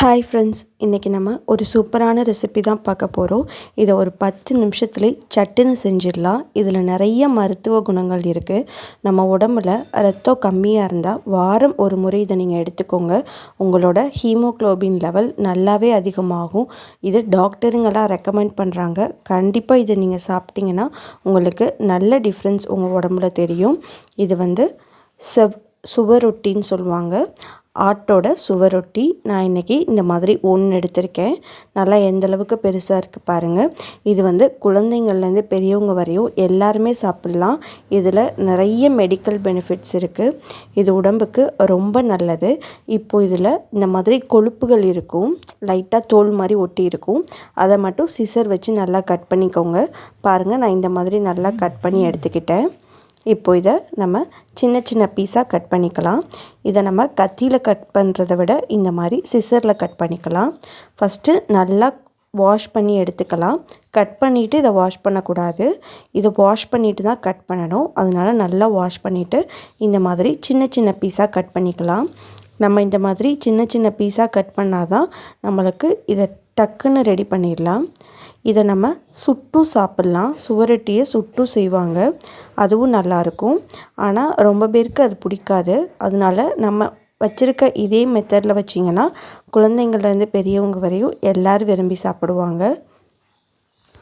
Hi friends இன்றைக்கி நம்ம ஒரு சூப்பரான ரெசிபி தான் பார்க்க போகிறோம் இதை ஒரு பத்து நிமிஷத்துல சட்டுன்னு செஞ்சிடலாம். இதில் நிறைய மருத்துவ குணங்கள் இருக்குது நம்ம உடம்புல ரத்தம் கம்மியாக இருந்தால் வாரம் ஒரு முறை இதை நீங்கள் எடுத்துக்கோங்க. உங்களோட ஹீமோக்ளோபின் லெவல் நல்லாவே அதிகமாகும். இது டாக்டருங்கெல்லாம் ரெக்கமெண்ட் பண்ணுறாங்க கண்டிப்பாக இதை நீங்கள் சாப்பிட்டீங்கன்னா உங்களுக்கு நல்ல டிஃப்ரென்ஸ் உங்கள் உடம்புல தெரியும். இது வந்து செவ் சுவரொட்டின்னு சொல்லுவாங்க. ஆட்டோட சுவரொட்டி நான் இன்றைக்கி இந்த மாதிரி ஒன்று எடுத்திருக்கேன். நல்லா எந்தளவுக்கு பெருசாக இருக்குது பாருங்கள் இது வந்து குழந்தைங்கள்லேருந்து பெரியவங்க வரையும் எல்லாருமே சாப்பிட்லாம். இதில் நிறைய மெடிக்கல் பெனிஃபிட்ஸ் இருக்குது இது உடம்புக்கு ரொம்ப நல்லது. இப்போது இதில் இந்த மாதிரி கொழுப்புகள் இருக்கும். லைட்டாக தோல் மாதிரி ஒட்டி இருக்கும். அதை மட்டும் சிசர் வச்சு நல்லா கட் பண்ணிக்கோங்க. பாருங்கள் நான் இந்த மாதிரி நல்லா கட் பண்ணி எடுத்துக்கிட்டேன். இப்போ இதை நம்ம சின்ன சின்ன பீஸாக கட் பண்ணிக்கலாம். இதை நம்ம கத்தியில் கட் பண்ணுறத விட இந்த மாதிரி சிசரில் கட் பண்ணிக்கலாம். ஃபஸ்ட்டு நல்லா வாஷ் பண்ணி எடுத்துக்கலாம். கட் பண்ணிவிட்டு இதை வாஷ் பண்ணக்கூடாது. இதை வாஷ் பண்ணிவிட்டு தான் கட் பண்ணணும். அதனால் நல்லா வாஷ் பண்ணிவிட்டு இந்த மாதிரி சின்ன சின்ன பீஸாக கட் பண்ணிக்கலாம். நம்ம இந்த மாதிரி சின்ன சின்ன பீஸாக கட் பண்ணால் தான் நம்மளுக்கு இதை டக்குன்னு ரெடி பண்ணிடலாம். இதை நம்ம சுட்டும் சாப்பிட்லாம். சுவரொட்டியை சுட்டும் செய்வாங்க. அதுவும் நல்லாயிருக்கும். ஆனால் ரொம்ப பேருக்கு அது பிடிக்காது. அதனால நம்ம வச்சுருக்க இதே மெத்தடில் வச்சிங்கன்னா குழந்தைங்கள்லேருந்து பெரியவங்க வரையும் எல்லோரும் விரும்பி சாப்பிடுவாங்க.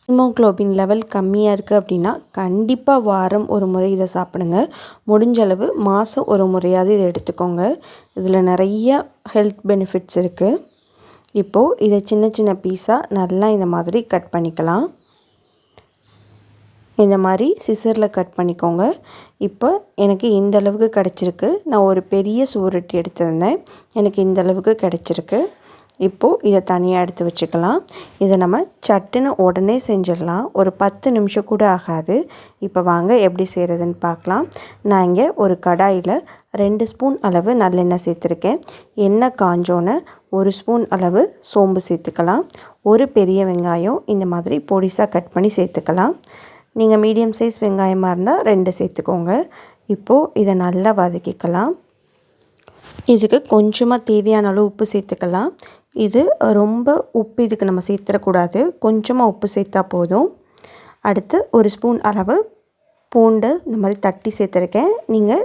ஹீமோக்ளோபின் லெவல் கம்மியாக இருக்குது அப்படின்னா கண்டிப்பாக வாரம் ஒரு முறை இதை சாப்பிடுங்க. முடிஞ்சளவு மாதம் ஒரு முறையாவது இதை எடுத்துக்கோங்க. இதில் நிறைய ஹெல்த் பெனிஃபிட்ஸ் இருக்குது இப்போது இதை சின்ன சின்ன பீஸாக நல்லா இந்த மாதிரி கட் பண்ணிக்கலாம். இந்த மாதிரி சிசரில் கட் பண்ணிக்கோங்க. இப்போ எனக்கு இந்த அளவுக்கு கிடச்சிருக்கு. நான் ஒரு பெரிய சுவரொட்டி எடுத்திருந்தேன். எனக்கு இந்த அளவுக்கு கிடச்சிருக்கு. இப்போது இதை தனியாக எடுத்து வச்சுக்கலாம். இதை நம்ம சட்டுன்னு உடனே செஞ்சிடலாம். ஒரு பத்து நிமிஷம் கூட ஆகாது. இப்போ வாங்க எப்படி செய்கிறதுன்னு பார்க்கலாம். நான் இங்கே ஒரு கடாயில் ரெண்டு ஸ்பூன் அளவு நல்லெண்ணெய் சேர்த்துருக்கேன். எண்ணெய் காஞ்சோன்னு ஒரு ஸ்பூன் அளவு சோம்பு சேர்த்துக்கலாம். ஒரு பெரிய வெங்காயம் இந்த மாதிரி பொடிசாக கட் பண்ணி சேர்த்துக்கலாம். நீங்கள் மீடியம் சைஸ் வெங்காயமாக இருந்தால் ரெண்டு சேர்த்துக்கோங்க. இப்போது இதை நல்லா வதக்கிக்கலாம். இதுக்கு கொஞ்சமாக தேவையான அளவு உப்பு சேர்த்துக்கலாம். இது ரொம்ப உப்பு இதுக்கு நம்ம சேர்த்துடக்கூடாது. கொஞ்சமாக உப்பு சேர்த்தா போதும். அடுத்து ஒரு ஸ்பூன் அளவு பூண்டு இந்த மாதிரி தட்டி சேர்த்துருக்கேன். நீங்கள்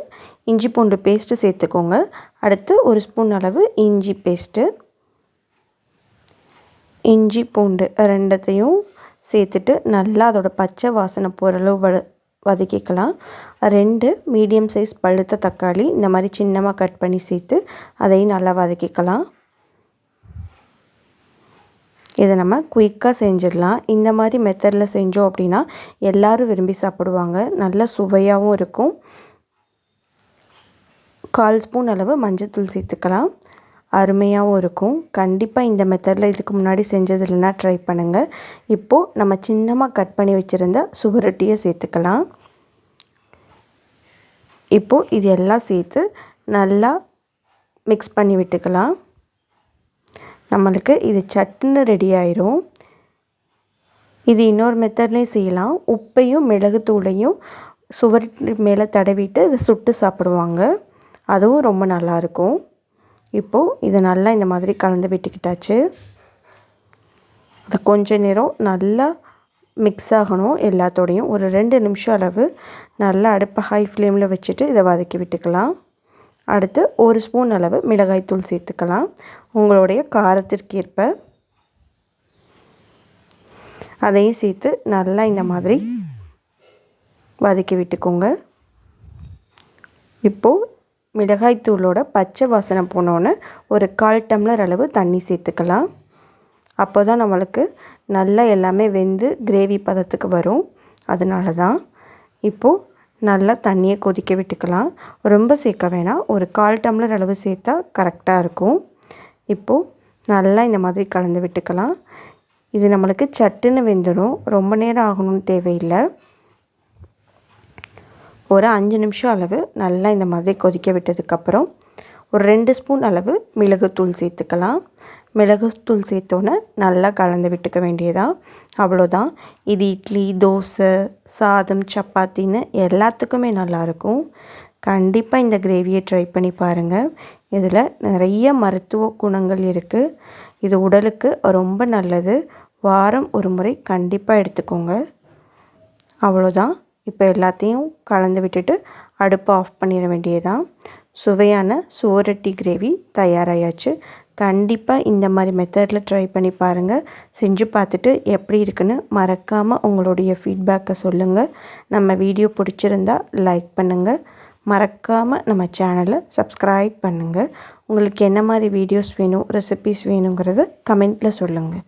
இஞ்சி பூண்டு பேஸ்ட்டு சேர்த்துக்கோங்க. அடுத்து ஒரு ஸ்பூன் அளவு இஞ்சி பேஸ்ட்டு இஞ்சி பூண்டு ரெண்டத்தையும் சேர்த்துட்டு நல்லா அதோடய பச்சை வாசனை போகிற அளவு வ வதக்கிக்கலாம். ரெண்டு மீடியம் சைஸ் பழுத்த தக்காளி இந்த மாதிரி சின்னமாக கட் பண்ணி சேர்த்து அதையும் நல்லா வதக்கிக்கலாம். இதை நம்ம குயிக்காக செஞ்சிடலாம். இந்த மாதிரி மெத்தடில் செஞ்சோம் அப்படின்னா எல்லோரும் விரும்பி சாப்பிடுவாங்க. நல்ல சுவையாகவும் இருக்கும். கால் ஸ்பூன் அளவு மஞ்சள் தூள் சேர்த்துக்கலாம். அருமையாகவும் இருக்கும். கண்டிப்பாக இந்த மெத்தடில் இதுக்கு முன்னாடி செஞ்சது இல்லைனா ட்ரை பண்ணுங்கள் இப்போது நம்ம சின்னமாக கட் பண்ணி வச்சுருந்த சுவரொட்டியை சேர்த்துக்கலாம். இப்போது இது எல்லாம் சேர்த்து நல்லா மிக்ஸ் பண்ணி விட்டுக்கலாம். நம்மளுக்கு இது சட்டுன்னு ரெடி ஆயிரும். இது இன்னொரு மெத்தட்லேயும் செய்யலாம். உப்பையும் மிளகுத்தூளையும் சுவர் மேலே தடவிட்டு இதை சுட்டு சாப்பிடுவாங்க. அதுவும் ரொம்ப நல்லாயிருக்கும் இப்போது இதை நல்லா இந்த மாதிரி கலந்து விட்டுக்கிட்டாச்சு. அது கொஞ்ச நேரம் நல்லா மிக்ஸ் ஆகணும் எல்லாத்தோடையும். ஒரு ரெண்டு நிமிஷம் அளவு நல்லா அடுப்பை ஹை ஃப்ளேமில் வச்சுட்டு இதை வதக்கி விட்டுக்கலாம். அடுத்து ஒரு ஸ்பூன் அளவு மிளகாய்த்தூள் சேர்த்துக்கலாம். உங்களுடைய காரத்திற்கேற்ப அதையும் சேர்த்து நல்லா இந்த மாதிரி வதக்கி விட்டுக்கோங்க. இப்போது மிளகாய்த்தூளோட பச்சை வாசனை போனோன்னே ஒரு கால் டம்ளர் அளவு தண்ணி சேர்த்துக்கலாம். அப்போ தான் நம்மளுக்கு நல்லா எல்லாமே வெந்து கிரேவி பதத்துக்கு வரும். அதனால தான் இப்போது நல்லா தண்ணியை கொதிக்க விட்டுக்கலாம். ரொம்ப சேர்க்க வேணாம். ஒரு கால் டம்ளர் அளவு சேர்த்தா கரெக்டாக இருக்கும். இப்போது நல்லா இந்த மாதிரி கலந்து விட்டுக்கலாம். இது நம்மளுக்கு சட்டுன்னு வெந்துடும் ரொம்ப நேரம் ஆகணும்னு தேவையில்லை. ஒரு அஞ்சு நிமிஷம் அளவு நல்லா இந்த மாதிரி கொதிக்க விட்டதுக்கப்புறம் ஒரு ரெண்டு ஸ்பூன் அளவு மிளகுத்தூள் சேர்த்துக்கலாம். மிளகுத்தூள் சேர்த்தோன்னே நல்லா கலந்து விட்டுக்க வேண்டியதான் அவ்வளோதான். இது இட்லி தோசை சாதம் சப்பாத்தின்னு எல்லாத்துக்குமே நல்லாயிருக்கும். கண்டிப்பாக இந்த கிரேவியை ட்ரை பண்ணி பாருங்கள் இதில் நிறைய மருத்துவ குணங்கள் இருக்குது இது உடலுக்கு ரொம்ப நல்லது. வாரம் ஒரு முறை கண்டிப்பாக எடுத்துக்கோங்க. அவ்வளோதான். இப்போ எல்லாத்தையும் கலந்து விட்டுட்டு அடுப்பை ஆஃப் பண்ணிட வேண்டியதுதான். சுவையான சோரட்டி கிரேவி தயாராகியாச்சு கண்டிப்பாக இந்த மாதிரி மெத்தடில் ட்ரை பண்ணி பாருங்கள் செஞ்சு பார்த்துட்டு எப்படி இருக்குன்னு மறக்காமல் உங்களுடைய ஃபீட்பேக்கை சொல்லுங்கள் நம்ம வீடியோ பிடிச்சிருந்தா லைக் பண்ணுங்கள் மறக்காமல் நம்ம சேனலை சப்ஸ்கிரைப் பண்ணுங்கள் உங்களுக்கு என்ன மாதிரி வீடியோஸ் வேணும் ரெசிபீஸ் வேணுங்கிறத கமெண்ட்டில் சொல்லுங்கள்